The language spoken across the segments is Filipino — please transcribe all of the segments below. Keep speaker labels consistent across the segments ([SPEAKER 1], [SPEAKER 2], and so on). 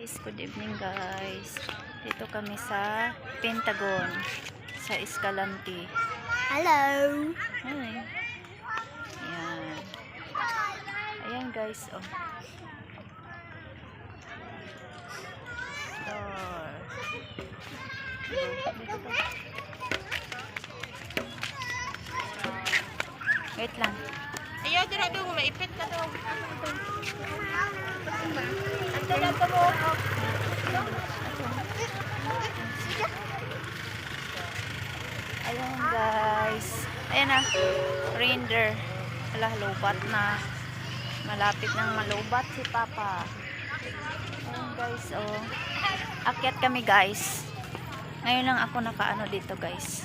[SPEAKER 1] Guys, good evening guys. Dito kami sa Pentagon sa Escalante.
[SPEAKER 2] Hello.
[SPEAKER 1] Hi. Ayan. Ayan guys, oh. Door. Wait lang.
[SPEAKER 3] Ayaw, dira daw, maipit na daw.
[SPEAKER 2] Ito na to mo.
[SPEAKER 1] Ayan guys. Ayan na. Reindeer. Ala, lubat na. Malapit nang malubat si Papa. Ayan guys, oh. Akyat kami guys. Ngayon lang ako nakaano dito guys.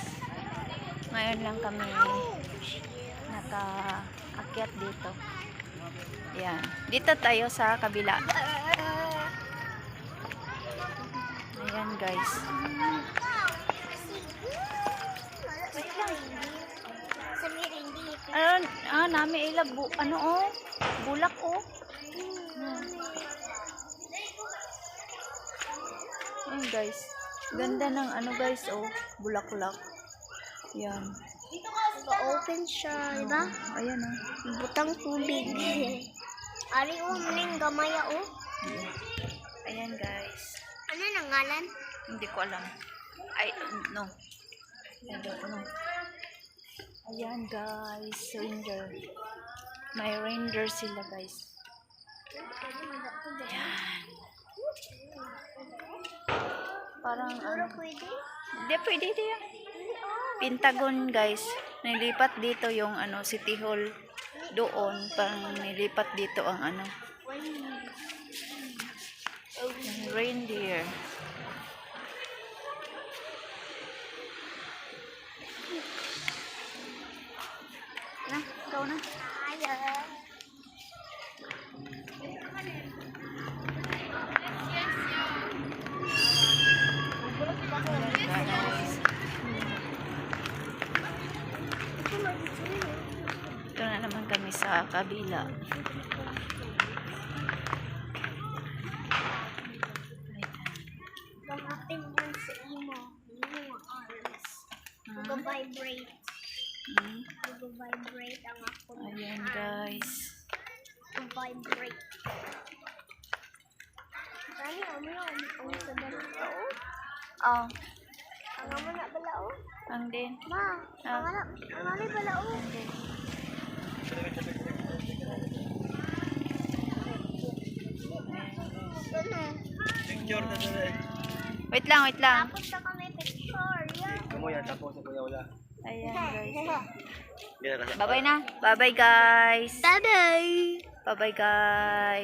[SPEAKER 1] Ngayon lang kami naka-akyat dito. Ayan. Dito tayo sa kabila. Ayan guys. Ano, ah, nami ila bu, ano oh, bulak oh. Ayan guys. Ganda ng ano guys oh, bulaklak. Yan.
[SPEAKER 2] Open siya, di ba?
[SPEAKER 1] Ayan oh.
[SPEAKER 2] Butang tubig. Ari o, maning gamaya o.
[SPEAKER 1] Ayan guys.
[SPEAKER 2] Ano nang ngalan?
[SPEAKER 1] Hindi ko alam. Ay, no. I don't know. Ayan guys, reindeer. May reindeer sila guys. Ayan. Parang ano.
[SPEAKER 2] Pwede?
[SPEAKER 1] Hindi, pwede din. Pentagon, guys. Nilipat dito yung ano, City Hall doon. Parang nilipat dito ang ano, reindeer. Na, ikaw na. Sa kabila.
[SPEAKER 2] Gagapin mo sa imo. Ang arms. Mag-vibrate.
[SPEAKER 1] Hmm.
[SPEAKER 2] Mag-vibrate ang ako.
[SPEAKER 1] Ayan, guys.
[SPEAKER 2] Mag-vibrate. Kaya ano yun? Ang sa dalawa?
[SPEAKER 1] Oh,
[SPEAKER 2] Ang amo na bala o?
[SPEAKER 1] ang din.
[SPEAKER 2] Ma,
[SPEAKER 1] Ah.
[SPEAKER 2] ang anak, ang ano bala o?
[SPEAKER 1] Ang din.
[SPEAKER 2] Na.
[SPEAKER 1] Wait lang, wait lang.
[SPEAKER 2] Tapos na kami picture. Yan.
[SPEAKER 4] Kamu ya tapos sa kuya wala.
[SPEAKER 1] Ayan, guys. Bye-bye na. Bye-bye, guys.
[SPEAKER 2] Bye-bye.
[SPEAKER 1] Bye-bye, guys.